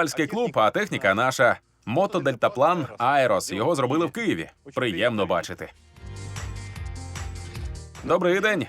Непальський клуб, а техніка наша. Мото Дельтаплан Аерос. Його зробили в Києві. Приємно бачити. Добрий день.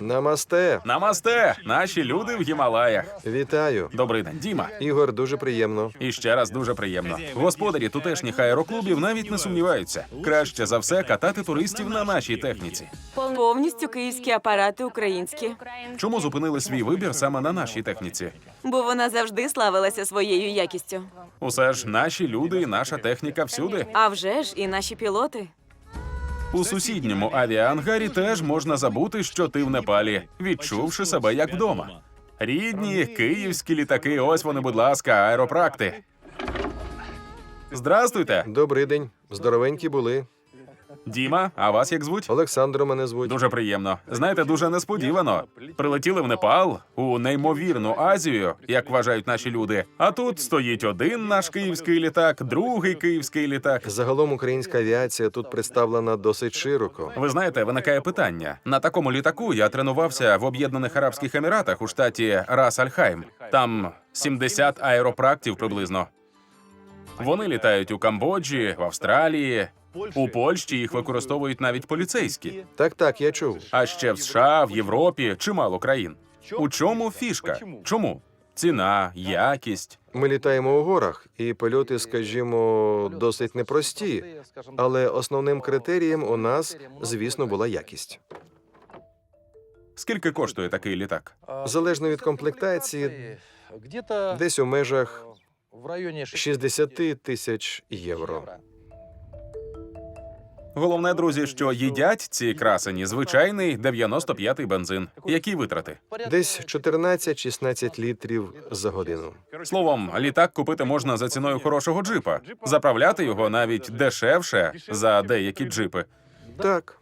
Намасте. Намасте! Наші люди в Гімалаях. Вітаю. Добрий день, Діма. Ігор, дуже приємно. І ще раз дуже приємно. Господарі тутешніх аероклубів навіть не сумніваються. Краще за все катати туристів на нашій техніці. Повністю київські апарати українські, Чому зупинили свій вибір саме на нашій техніці? бо вона завжди славилася своєю якістю. Усе ж наші люди і наша техніка всюди. А вже ж і наші пілоти. У сусідньому авіаангарі теж можна забути, що ти в Непалі, відчувши себе як вдома. Рідні київські літаки, ось вони, будь ласка, аеропракти. Здрастуйте, Добрий день. Здоровенькі були. Діма. А вас як звуть? Олександром мене звуть. Дуже приємно. Знаєте, дуже несподівано. Прилетіли в Непал у неймовірну Азію, як вважають наші люди. А тут стоїть один наш київський літак, другий київський літак. Загалом українська авіація тут представлена досить широко. Ви знаєте, виникає питання. На такому літаку я тренувався в Об'єднаних Арабських Еміратах у штаті Рас Аль-Хайм. Там 70 аеропрактів приблизно. Вони літають у Камбоджі, в Австралії, у Польщі їх використовують навіть поліцейські. Так, так, я чув. А ще в США, в Європі чимало країн. У чому фішка? Чому? Ціна, якість. Ми літаємо у горах, і польоти, скажімо, досить непрості. Але основним критерієм у нас, звісно, була якість. Скільки коштує такий літак? Залежно від комплектації, десь у межах 60 тисяч євро. Головне, друзі, що їдять ці красені звичайний 95-й бензин. Які витрати? Десь 14-16 літрів за годину. Словом, літак купити можна за ціною хорошого джипа, заправляти його навіть дешевше за деякі джипи. Так,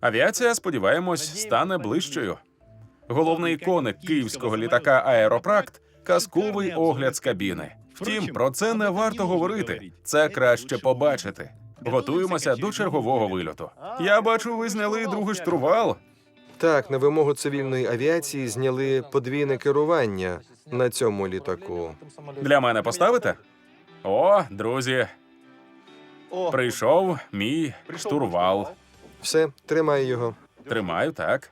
Авіація, сподіваємось, стане ближчою. Головний коник київського літака Аеропракт казковий огляд з кабіни. Втім, про це не варто говорити. Це краще побачити. Готуємося до чергового вильоту. Я бачу, ви зняли другий штурвал. так, на вимогу цивільної авіації зняли подвійне керування на цьому літаку. Для мене поставите? О, друзі, прийшов мій штурвал. Все, тримай його. Тримаю так.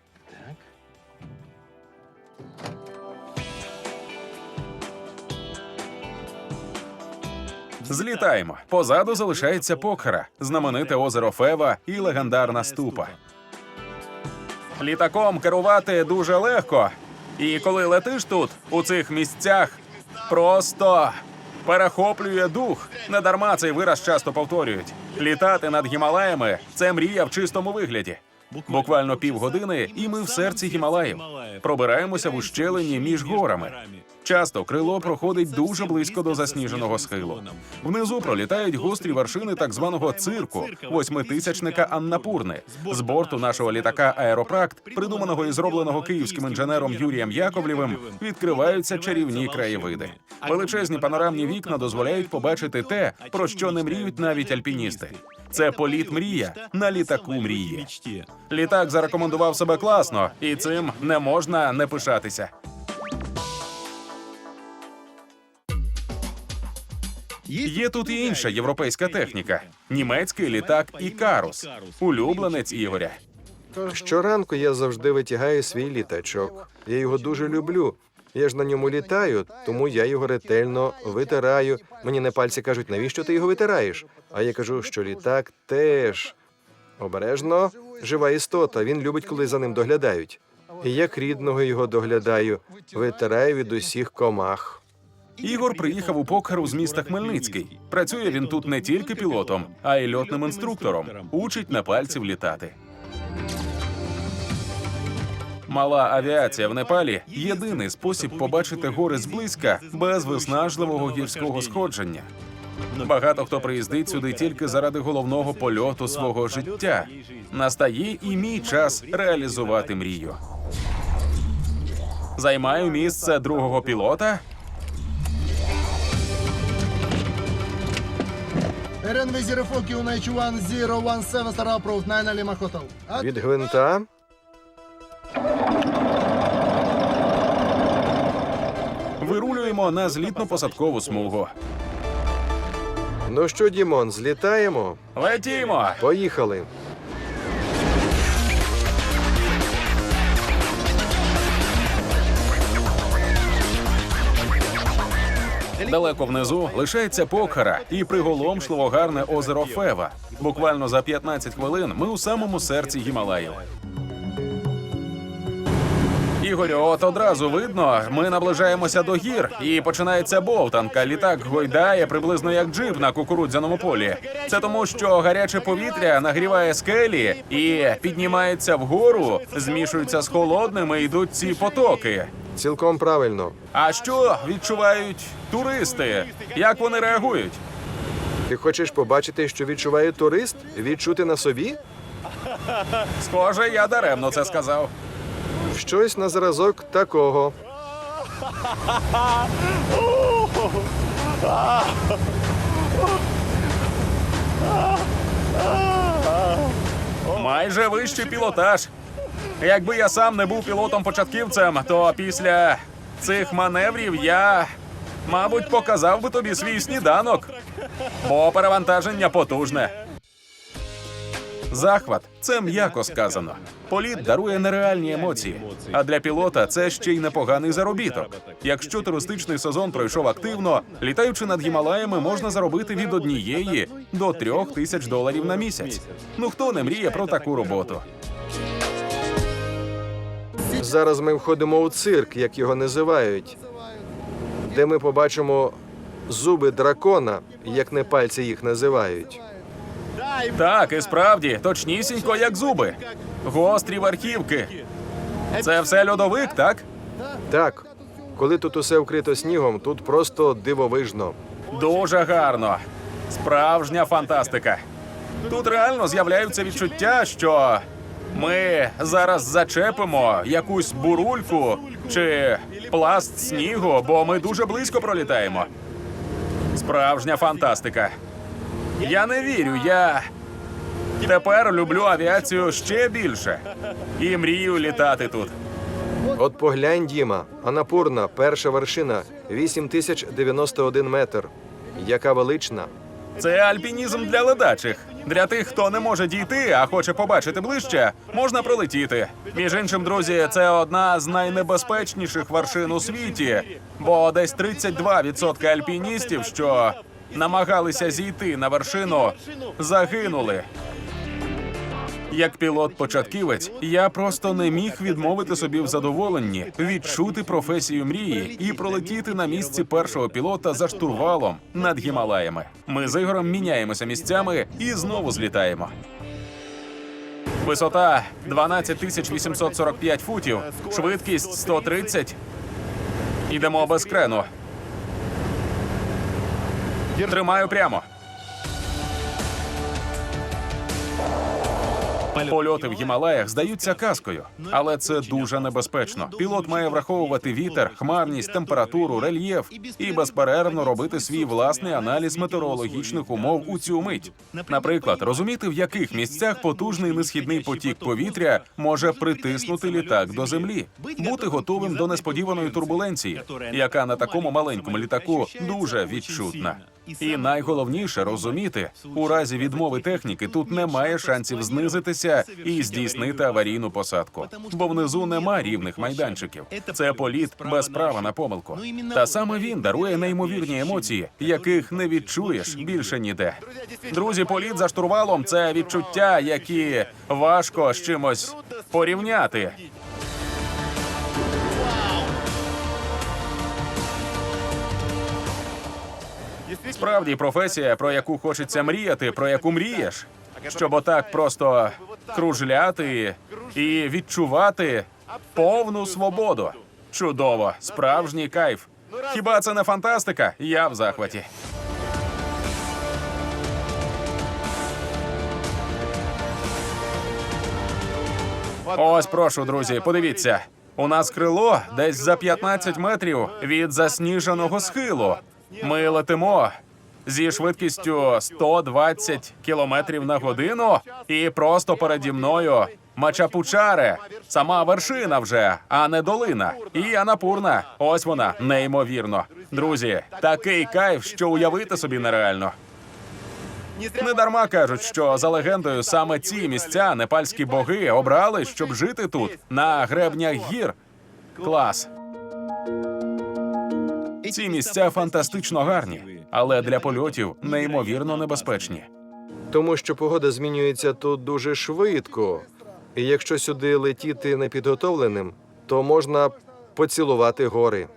Злітаємо. Позаду залишається Покхара, знамените озеро Фева і легендарна ступа. Літаком керувати дуже легко. І коли летиш тут, у цих місцях, просто перехоплює дух. Недарма цей вираз часто повторюють. Літати над Гімалаями це мрія в чистому вигляді. Буквально півгодини, і ми в серці Гімалаїв. Пробираємося в ущелині між горами. Часто крило проходить дуже близько до засніженого схилу. Внизу пролітають гострі вершини так званого цирку, восьмитисячника Аннапурни. З борту нашого літака Аеропракт, придуманого і зробленого київським інженером Юрієм Яковлєвим, відкриваються чарівні краєвиди. Величезні панорамні вікна дозволяють побачити те, про що не мріють навіть альпіністи. Це політ мрія на літаку мрії. Літак зарекомендував себе класно, і цим не можна не пишатися. Є тут і інша європейська техніка: німецький літак Ікарус, улюбленець Ігоря. Щоранку я завжди витягаю свій літачок. Я його дуже люблю. Я ж на ньому літаю, тому я його ретельно витираю. Мені на пальці кажуть, навіщо ти його витираєш? А я кажу, що літак теж обережно жива істота. Він любить, коли за ним доглядають. І як рідного його доглядаю, витираю від усіх комах. Ігор приїхав у Покхару з міста Хмельницький. Працює він тут не тільки пілотом, а й льотним інструктором. Учить на пальців літати. Мала авіація в Непалі єдиний спосіб побачити гори зблизька без виснажливого гірського сходження. Багато хто приїздить сюди тільки заради головного польоту свого життя. Настає і мій час реалізувати мрію. Займаю місце другого пілота. RNV у найчуван QNH 1017 Star Approved 9 Lima Hotel. At Від гвинта Вирулюємо на злітно-посадкову смугу. Ну що, Дімон, злітаємо? Летімо! Поїхали. Далеко внизу лишається Покхара і приголомшливо гарне озеро Фева. Буквально за 15 хвилин ми у самому серці Гімалаїв. Ігорю, от одразу видно, ми наближаємося до гір, і починається бовтанка. Літак гойдає приблизно як джип на кукурудзяному полі. Це тому, що гаряче повітря нагріває скелі і піднімається вгору, змішується з холодними, йдуть ці потоки. Цілком правильно. А що відчувають туристи? Як вони реагують? Ти хочеш побачити, що відчуває турист? Відчути на собі? Схоже, я даремно це сказав. Щось на зразок такого. Майже вищий пілотаж. Якби я сам не був пілотом-початківцем, то після цих маневрів я, мабуть, показав би тобі свій сніданок, бо перевантаження потужне. Захват це м'яко сказано. Політ дарує нереальні емоції. А для пілота це ще й непоганий заробіток. Якщо туристичний сезон пройшов активно, літаючи над Гімалаями, можна заробити від однієї до трьох тисяч доларів на місяць. Ну хто не мріє про таку роботу? Зараз ми входимо у цирк, як його називають, де ми побачимо зуби дракона, як не пальці їх називають. Так, і справді, точнісінько, як зуби. Гострі верхівки. Це все льодовик, так? Так, коли тут усе вкрито снігом, тут просто дивовижно. Дуже гарно. Справжня фантастика. Тут реально з'являються відчуття, що ми зараз зачепимо якусь бурульку чи пласт снігу, бо ми дуже близько пролітаємо. Справжня фантастика. Я не вірю, я тепер люблю авіацію ще більше і мрію літати тут. От поглянь, Діма, Анапурна, перша вершина, 8091 метр. Яка велична. Це альпінізм для ледачих. Для тих, хто не може дійти, а хоче побачити ближче, можна пролетіти. Між іншим, друзі, це одна з найнебезпечніших вершин у світі, бо десь 32% альпіністів, що намагалися зійти на вершину, загинули. Як пілот-початківець, я просто не міг відмовити собі в задоволенні відчути професію мрії і пролетіти на місці першого пілота за штурвалом над Гімалаями. Ми з Ігорем міняємося місцями і знову злітаємо. Висота 12 тисяч 845 футів, швидкість 130. Ідемо без крену. Тримаю прямо. Польоти в Гімалаях здаються казкою, але це дуже небезпечно. Пілот має враховувати вітер, хмарність, температуру, рельєф і безперервно робити свій власний аналіз метеорологічних умов у цю мить. Наприклад, розуміти, в яких місцях потужний несхідний потік повітря може притиснути літак до землі, бути готовим до несподіваної турбуленції, яка на такому маленькому літаку дуже відчутна. І найголовніше розуміти, у разі відмови техніки тут немає шансів знизитися і здійснити аварійну посадку, бо внизу нема рівних майданчиків. Це політ без права на помилку. Та саме він дарує неймовірні емоції, яких не відчуєш більше ніде. Друзі, політ за штурвалом це відчуття, які важко з чимось порівняти. Справді професія, про яку хочеться мріяти, про яку мрієш, щоб отак просто кружляти і відчувати повну свободу. Чудово, справжній кайф. Хіба це не фантастика? Я в захваті. Ось прошу, друзі, подивіться. У нас крило десь за 15 метрів від засніженого схилу. Ми летимо зі швидкістю 120 кілометрів на годину, і просто переді мною Мачапучаре, сама вершина вже, а не долина. І Анапурна. Ось вона, неймовірно. Друзі, такий кайф, що уявити собі нереально. Не дарма кажуть, що за легендою саме ці місця непальські боги обрали, щоб жити тут, на гребнях гір. Клас. Ці місця фантастично гарні, але для польотів неймовірно небезпечні. Тому що погода змінюється тут дуже швидко. І якщо сюди летіти непідготовленим, то можна поцілувати гори.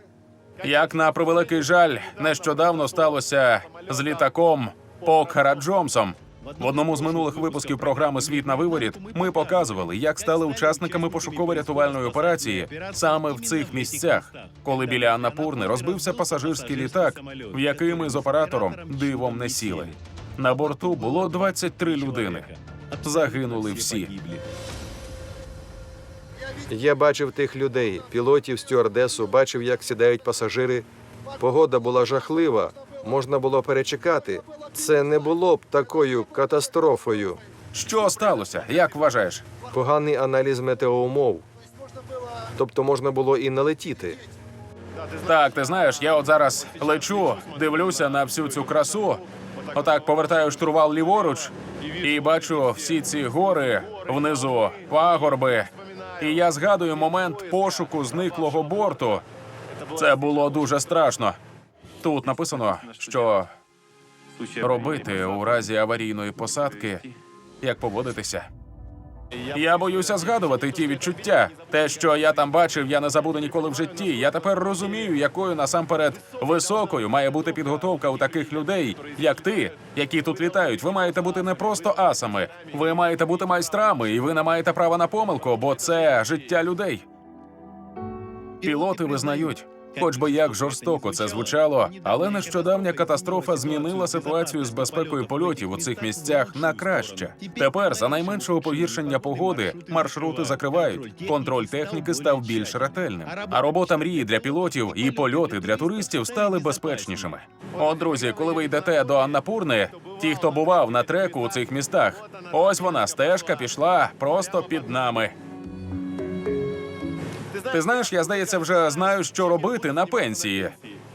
Як на превеликий жаль, нещодавно сталося з літаком Покхара Джомсом. В одному з минулих випусків програми Світ на виворіт ми показували, як стали учасниками пошуково-рятувальної операції саме в цих місцях, коли біля Аннапурни розбився пасажирський літак, в який ми з оператором дивом не сіли. На борту було 23 людини. Загинули всі. Я бачив тих людей, пілотів, стюардесу, бачив, як сідають пасажири. Погода була жахлива, можна було перечекати. Це не було б такою катастрофою. Що сталося? Як вважаєш? Поганий аналіз метеоумов. Тобто можна було і налетіти. Так, ти знаєш, я от зараз лечу, дивлюся на всю цю красу. Отак повертаю штурвал ліворуч і бачу всі ці гори внизу, пагорби. І я згадую момент пошуку зниклого борту. Це було дуже страшно. Тут написано, що робити у разі аварійної посадки, як поводитися. Я боюся згадувати ті відчуття. Те, що я там бачив, я не забуду ніколи в житті. Я тепер розумію, якою насамперед високою має бути підготовка у таких людей, як ти, які тут літають. Ви маєте бути не просто асами, ви маєте бути майстрами, і ви не маєте права на помилку, бо це життя людей. Пілоти визнають. Хоч би як жорстоко це звучало, але нещодавня катастрофа змінила ситуацію з безпекою польотів у цих місцях на краще. Тепер за найменшого погіршення погоди маршрути закривають. Контроль техніки став більш ретельним. А робота мрії для пілотів і польоти для туристів стали безпечнішими. От, друзі, коли ви йдете до Аннапурни, ті, хто бував на треку у цих містах, ось вона стежка пішла просто під нами. Ти знаєш, я здається, вже знаю, що робити на пенсії.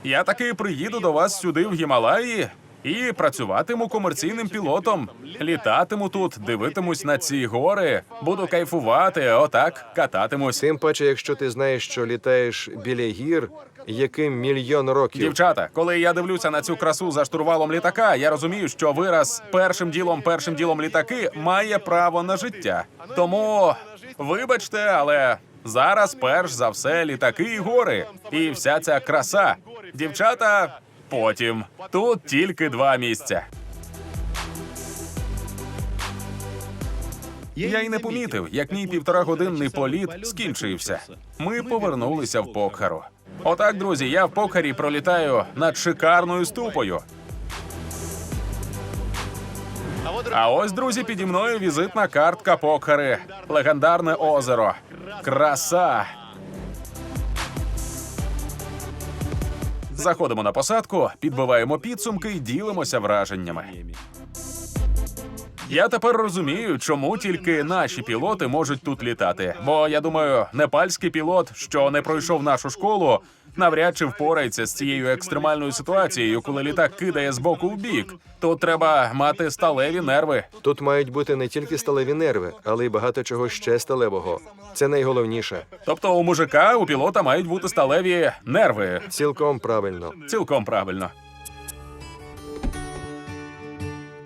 Я таки приїду до вас сюди в Гімалаї і працюватиму комерційним пілотом. Літатиму тут, дивитимусь на ці гори, буду кайфувати, отак кататимусь. Тим паче, якщо ти знаєш, що літаєш біля гір, яким мільйон років. Дівчата, коли я дивлюся на цю красу за штурвалом літака, я розумію, що вираз першим ділом, першим ділом літаки має право на життя. Тому вибачте, але зараз перш за все літаки і гори. І вся ця краса. Дівчата, потім. Тут тільки два місця. Я й не помітив, як мій півторагодинний політ скінчився. Ми повернулися в Покхару. Отак, друзі, я в Покхарі пролітаю над шикарною ступою. А ось, друзі, піді мною візитна картка Покхари. Легендарне озеро. Краса. Заходимо на посадку, підбиваємо підсумки і ділимося враженнями. Я тепер розумію, чому тільки наші пілоти можуть тут літати. Бо я думаю, непальський пілот, що не пройшов нашу школу, навряд чи впорається з цією екстремальною ситуацією, коли літак кидає з боку в бік. Тут треба мати сталеві нерви. Тут мають бути не тільки сталеві нерви, але й багато чого ще сталевого. Це найголовніше. Тобто у мужика, у пілота мають бути сталеві нерви. Цілком правильно. Цілком правильно.